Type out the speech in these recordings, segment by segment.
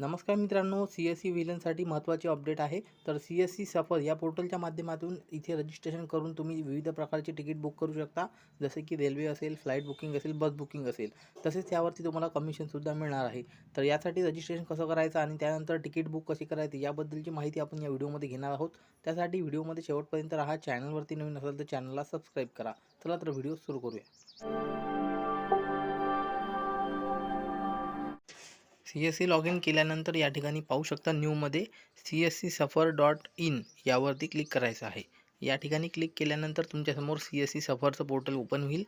नमस्कार मित्रांनो C S C विलनसाठी महत्त्वाचे अपडेट आहे. तर सी एस सी सफर या पोर्टलच्या माध्यमातून इथे रजिस्ट्रेशन करून तुम्ही विविध प्रकारचे तिकीट बुक करू शकता. जसे की रेल्वे असेल फ्लाईट बुकिंग असेल बस बुकिंग असेल. तसेच त्यावरती तुम्हाला कमिशनसुद्धा मिळणार आहे. तर यासाठी रजिस्ट्रेशन कसं करायचं आणि त्यानंतर तिकीट बुक कशी करायची याबद्दलची माहिती आपण या व्हिडिओमध्ये घेणार आहोत. त्यासाठी व्हिडिओमध्ये शेवटपर्यंत राहा. चॅनलवरती नवीन असेल तर चॅनलला सबस्क्राईब करा. चला तर व्हिडिओ सुरू करूया. C S C log in केल्यानंतर या ठिकाणी पाहू शकता न्यूमध्ये C S C Safar dot in यावरती क्लिक करायचं आहे. या ठिकाणी क्लिक केल्यानंतर तुमच्यासमोर सी एस सी सफरचं पोर्टल ओपन होईल.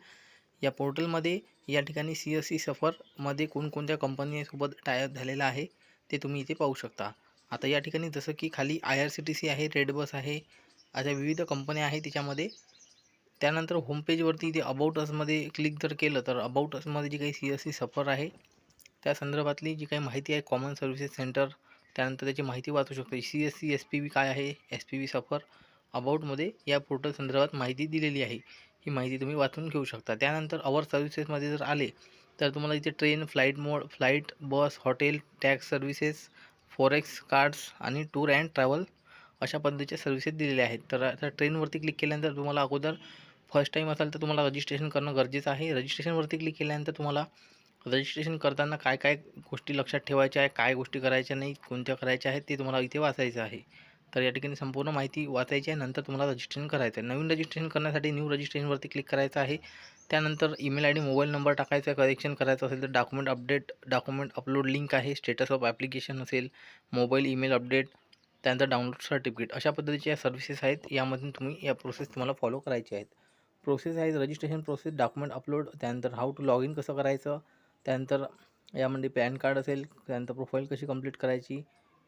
या पोर्टलमध्ये या ठिकाणी सी एस सी सफरमध्ये कोणकोणत्या कंपनीसोबत टायअप झालेला आहे ते तुम्ही इथे पाहू शकता. आता या ठिकाणी जसं की खाली I R C T C आहे रेड बस आहे अशा विविध कंपन्या आहे त्याच्यामध्ये त्यानंतर होमपेजवरती इथे अबाउट असमध्ये क्लिक जर केलं तर अबाउट असमध्ये जी काही सी एस सी सफर आहे त्या संदर्भातली जी काही माहिती आहे कॉमन सर्व्हिसेस सेंटर त्यानंतर त्याची माहिती वाचू शकतो. C S C S P V काय आहे? एस पी वी सफर अबाउटमध्ये या पोर्टल संदर्भात माहिती दिलेली आहे. ही माहिती तुम्ही वाचून घेऊ शकता. त्यानंतर अवर सर्व्हिसेसमध्ये जर आले तर तुम्हाला इथे train flight mode flight bus hotel tax services forex cards आणि टूर अँड ट्रॅव्हल अशा पद्धतीच्या सर्व्हिसेस दिलेल्या आहेत. तर आता ट्रेनवरती क्लिक केल्यानंतर तुम्हाला अगोदर फर्स्ट टाईम असाल तर तुम्हाला रजिस्ट्रेशन करणं गरजेचं आहे. रजिस्ट्रेशनवरती क्लिक केल्यानंतर तुम्हाला रजिस्ट्रेशन करताना काय काय गोष्टी लक्षात ठेवायच्या आहे काय गोष्टी करायच्या नाही कोणत्या करायच्या आहेत ते तुम्हाला इथे वाचायचं आहे. तर या ठिकाणी संपूर्ण माहिती वाचायची आहे नंतर तुम्हाला रजिस्ट्रेशन करायचं आहे. नवीन रजिस्ट्रेशन करण्यासाठी न्यू रजिस्ट्रेशनवरती क्लिक करायचं आहे. त्यानंतर email I D mobile number टाकायचा आहे करेक्शन करायचं असेल तर document update document upload link आहे स्टेटस ऑफ ॲप्लिकेशन असेल मोबाईल ईमेल अपडेट त्यानंतर डाउनलोड सर्टिफिकेट अशा पद्धतीच्या सर्व्हिसेस आहेत. यामधून तुम्ही या प्रोसेस तुम्हाला फॉलो करायची आहेत. प्रोसेस आहे रजिस्ट्रेशन प्रोसेस डॉक्युमेंट अपलोड त्यानंतर हाऊ टू लॉग इन कसं करायचं त्यानंतर यामध्ये पॅन कार्ड असेल त्यानंतर प्रोफाईल कशी कंप्लीट करायची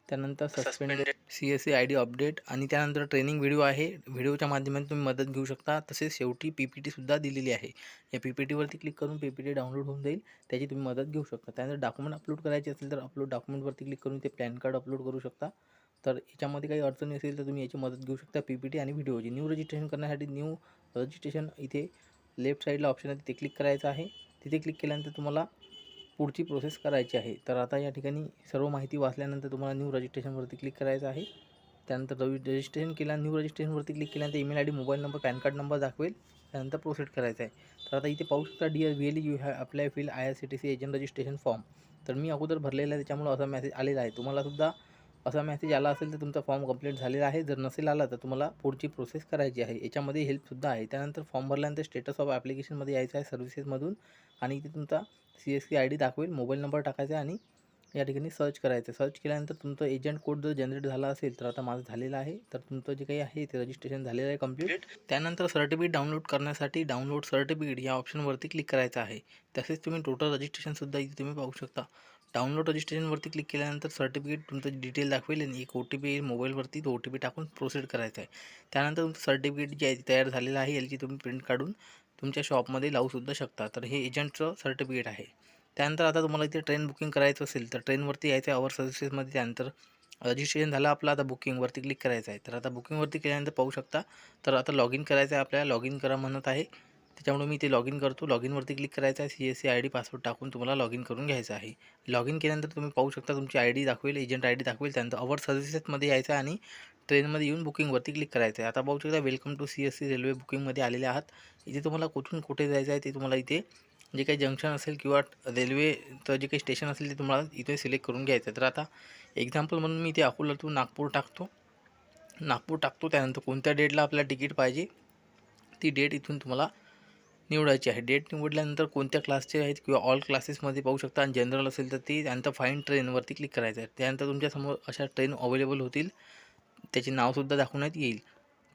त्यानंतर suspended C S C I D update आणि त्यानंतर ट्रेनिंग व्हिडिओ आहे. व्हिडिओच्या माध्यमातून तुम्ही मदत घेऊ शकता. तसेच शेवटी पी पी टीसुद्धा दिलेली आहे. या पी पी टीवरती क्लिक करून पी पी टी डाउनलोड होऊन जाईल. त्याची तुम्ही मदत घेऊ शकता. त्यानंतर डॉक्युमेंट अपलोड करायचे असेल तर अपलोड डॉक्युमेंटवरती क्लिक करून ते पॅन कार्ड अपलोड करू शकता. तर याच्यामध्ये काही अडचणी असेल तर तुम्ही याची मदत घेऊ शकता पी पी टी आणि व्हिडिओची न्यू रजिस्ट्रेशन करण्यासाठी न्यू रजिस्ट्रेशन इथे लेफ्ट साईडला ऑप्शन आहे. तिथे क्लिक करायचं आहे. तिथे क्लिक केल्यानंतर तुम्हाला पुढची प्रोसेस करायची आहे. तर आता या ठिकाणी सर्व माहिती वाचल्यानंतर तुम्हाला न्यू रजिस्ट्रेशनवरती क्लिक करायचं आहे. त्यानंतर रवि रजिस्ट्रेशन केल्या न्यू रजिस्ट्रेशनवरती क्लिक केल्यानंतर email I D mobile number PAN card number दाखवेल. त्यानंतर प्रोसेस करायचं आहे. तर आता इथे पाहू शकता dear व्हिएली you have apply fill I R C T C agent registration form तर मी अगोदर भरलेला आहे त्याच्यामुळं असा मेसेज आलेला आहे. तुम्हालासुद्धा असा मेसेज आला असेल तर तुमचा फॉर्म कंप्लीट झालेला आहे. जर नसेल आला तर तुम्हाला पुढची प्रोसेस करायची आहे. याच्यामध्ये हेल्पसुद्धा आहे. त्यानंतर फॉर्म भरल्यानंतर स्टेटस ऑफ ॲप्लिकेशनमध्ये यायचं आहे सर्व्हिसेसमधून आणि इथे तुमचा C S C I D दाखवेल. मोबाईल नंबर टाकायचा आहे आणि या ठिकाणी सर्च करायचं सर्च केल्यानंतर तुमचं एजंट कोड जर जनरेट झाला असेल तर आता माझं झालेलं आहे. तर तुमचं जे काही आहे ते रजिस्ट्रेशन झालेलं आहे कंप्लीट त्यानंतर सर्टिफिकेट डाउनलोड करण्यासाठी डाउनलोड सर्टिफिकेट या ऑप्शनवरती क्लिक करायचं आहे. तसेच तुम्ही टोटल रजिस्ट्रेशनसुद्धा इथे तुम्ही पाहू शकता. डाउनलोड रजिस्ट्रेशनवरती क्लिक केल्यानंतर सर्टिफिकेट तुमचं डिटेल दाखवेल आणि एक ओ टी पी मोबाईलवरती तो ओ टी पी टाकून प्रोसेड करायचं आहे. त्यानंतर तुमचं सर्टिफिकेट जे आहे तयार झालेलं आहे याची तुम्ही प्रिंट काढून तुमच्या शॉपमध्ये लावूसुद्धा शकता. तर हे एजंटचं सर्टिफिकेट आहे. त्यानंतर आता तुम्हाला इथे ट्रेन बुकिंग करायचं असेल तर ट्रेनवरती यायचं आहे अवर सर्व्हिसेसमध्ये त्यानंतर रजिस्ट्रेशन झालं आपलं आता बुकिंगवरती क्लिक करायचं आहे. तर आता बुकिंगवरती केल्यानंतर पाहू शकता. तर आता लॉग इन करायचं आहे आपल्याला लॉग इन करा म्हणत आहे. त्याच्यामुळे मी ते लॉग इन करतो. लॉग इनवरती क्लिक करायचं आहे C S C I D password टाकून तुम्हाला लॉग इन करून घ्यायचं आहे. लॉग इन केल्यानंतर तुम्ही पाहू शकता तुमची आय डी दाखवेल एजंट आय डी दाखवेल त्यानंतर अवर सर्व्हिसेसमध्ये यायचं आहे आणि ट्रेनमध्ये येऊन बुकिंगवरती क्लिक करायचं आहे. आता पाहू शकता welcome to C S C railway बुकिंगमध्ये आलेले आहात. इथे तुम्हाला कुठून कुठे जायचं आहे ते तुम्हाला इथे जे काही जंक्शन असेल किंवा रेल्वेचं जे काही स्टेशन असेल ते तुम्हाला इथे सिलेक्ट करून घ्यायचं आहे. तर आता एक्झाम्पल म्हणून मी इथे अकोलातून नागपूर टाकतो. नागपूर टाकतो त्यानंतर कोणत्या डेटला आपल्याला तिकीट पाहिजे? ती डेट इथून तुम्हाला निवडायची आहे. डेट निवडल्यानंतर कोणत्या क्लासचे आहेत किंवा ऑल क्लासेसमध्ये पाहू शकता. आणि जनरल असेल तर ती त्यानंतर फाईन ट्रेनवरती क्लिक करायचं आहे. त्यानंतर तुमच्यासमोर अशा ट्रेन अवेलेबल होतील. त्याचे नावसुद्धा दाखवण्यात येईल.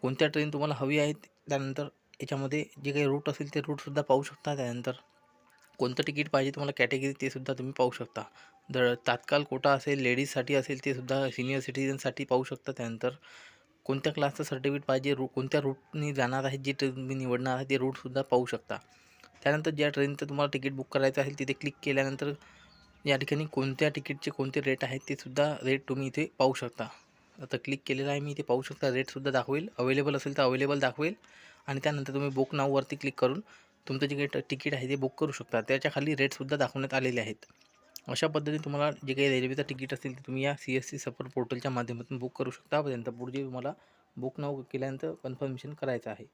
कोणत्या ट्रेन तुम्हाला हवी आहेत? त्यानंतर याच्यामध्ये जे काही रूट असेल ते रूटसुद्धा पाहू शकता. त्यानंतर कोणतं तिकीट पाहिजे तुम्हाला कॅटेगरी ते सुद्धा तुम्ही पाहू शकता. जर तात्काळ कोटा असेल लेडीजसाठी असेल ते सुद्धा सिनियर सिटीजनसाठी पाहू शकता. त्यानंतर कोणत्या क्लासचं सर्टिफिकेट पाहिजे? रू कोणत्या रूटनी जाणार आहे? जे ट्रेन तुम्ही निवडणार आहे ते रूटसुद्धा पाहू शकता. त्यानंतर ज्या ट्रेनचं तुम्हाला तिकीट बुक करायचं असेल तिथे क्लिक केल्यानंतर या ठिकाणी कोणत्या तिकीटचे कोणते रेट आहेत ते सुद्धा रेट तुम्ही इथे पाहू शकता. आता क्लिक केलेलं आहे मी इथे पाहू शकता रेटसुद्धा दाखवेल. अवेलेबल असेल तर अवेलेबल दाखवेल. आणि त्यानंतर तुम्ही बुक नाववरती क्लिक करून तुमचं जे काही तिकीट आहे ते बुक करू शकता. त्याच्याखाली रेटसुद्धा दाखवण्यात आलेले आहेत. अशा पद्धतीने तुम्हाला जे काही रेल्वेचं तिकीट असेल ते तुम्ही या सी एस सी सफर पोर्टलच्या माध्यमातून बुक करू शकता. पर्यंत पुढे तुम्हाला बुक नाव केल्यानंतर कन्फर्मेशन करायचं आहे.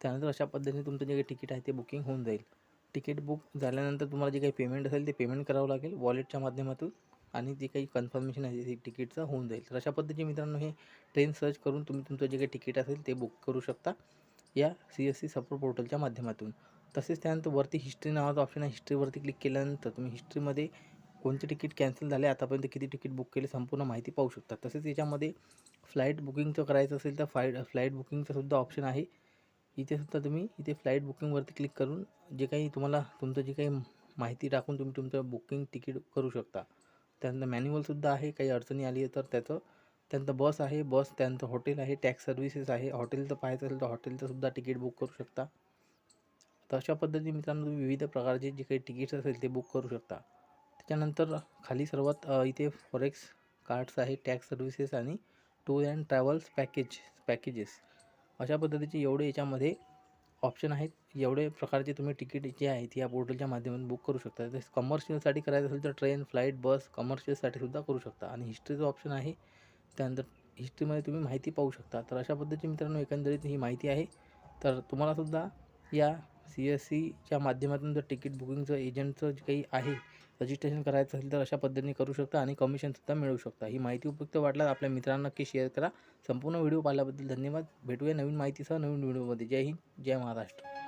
त्यानंतर अशा पद्धतीने तुमचं जे काही तिकीट आहे ते बुकिंग होऊन जाईल. तिकीट बुक झाल्यानंतर तुम्हाला जे काही पेमेंट असेल ते पेमेंट करावं लागेल वॉलेटच्या माध्यमातून आणि जे काही कन्फर्मेशन आहे ते तिकीटचं होऊन जाईल. तर अशा पद्धतीने मित्रांनो हे ट्रेन सर्च करून तुम्ही तुमचं जे काही तिकीट असेल ते बुक करू शकता या सी एस सी सफर पोर्टलच्या माध्यमातून. तसेच त्यानंतर वरती हिस्ट्री नावाचा ऑप्शन आहे. हिस्ट्रीवरती क्लिक केल्यानंतर तुम्ही हिस्ट्रीमध्ये कोणते तिकीट कॅन्सल झाले आतापर्यंत किती तिकीट बुक केले संपूर्ण माहिती पाहू शकता तसेच याच्यामध्ये फ्लाईट बुकिंगचं करायचं असेल तर फ्लाईट फ्लाईट बुकिंगचंसुद्धा ऑप्शन आहे. इथेसुद्धा तुम्ही इथे फ्लाईट बुकिंगवरती क्लिक करून जे काही तुम्हाला तुमचं जे काही माहिती टाकून तुम्ही तुमचं बुकिंग तिकीट करू शकता. त्यानंतर मॅन्युअलसुद्धा आहे काही अडचणी आली आहे तर त्याचं त्यानंतर बस आहे बस त्यानंतर हॉटेल आहे टॅक्स सर्व्हिसेस आहे. हॉटेलचं पाहायचं असेल तर हॉटेलचंसुद्धा तिकीट बुक करू शकता. तर अशा पद्धतीने मित्रांनो तुम्ही विविध प्रकारचे जे काही तिकीट्स असेल ते बुक करू शकता. त्याच्यानंतर खाली सर्वात इथे फॉरेक्स कार्ड्स आहे टॅक्स सर्व्हिसेस आणि tour and travels package packages अशा पद्धतीचे एवढे याच्यामध्ये ऑप्शन आहेत. एवढे प्रकारचे तुम्ही तिकीट जे आहेत या पोर्टलच्या माध्यमातून बुक करू शकता. तसेच कमर्शियलसाठी करायचं असेल तर ट्रेन फ्लाईट बस कमर्शियलसाठी सुद्धा करू शकता. आणि हिस्ट्रीचं ऑप्शन आहे त्यानंतर हिस्ट्रीमध्ये तुम्ही माहिती पाहू शकता. तर अशा पद्धतीची मित्रांनो एकंदरीत ही माहिती आहे. तर तुम्हालासुद्धा या सी एस सीच्या माध्यमातून जर तिकीट बुकिंगचं एजंटचं जे काही आहे रजिस्ट्रेशन करायचं असेल तर अशा पद्धतीने करू शकता आणि कमिशनसुद्धा मिळू शकता. ही माहिती उपयुक्त वाटल्यास आपल्या मित्रांना नक्की शेअर करा. संपूर्ण व्हिडिओ पाहिल्याबद्दल धन्यवाद. भेटूया नवीन माहितीसह नवीन व्हिडिओमध्ये जय हिंद जय महाराष्ट्र.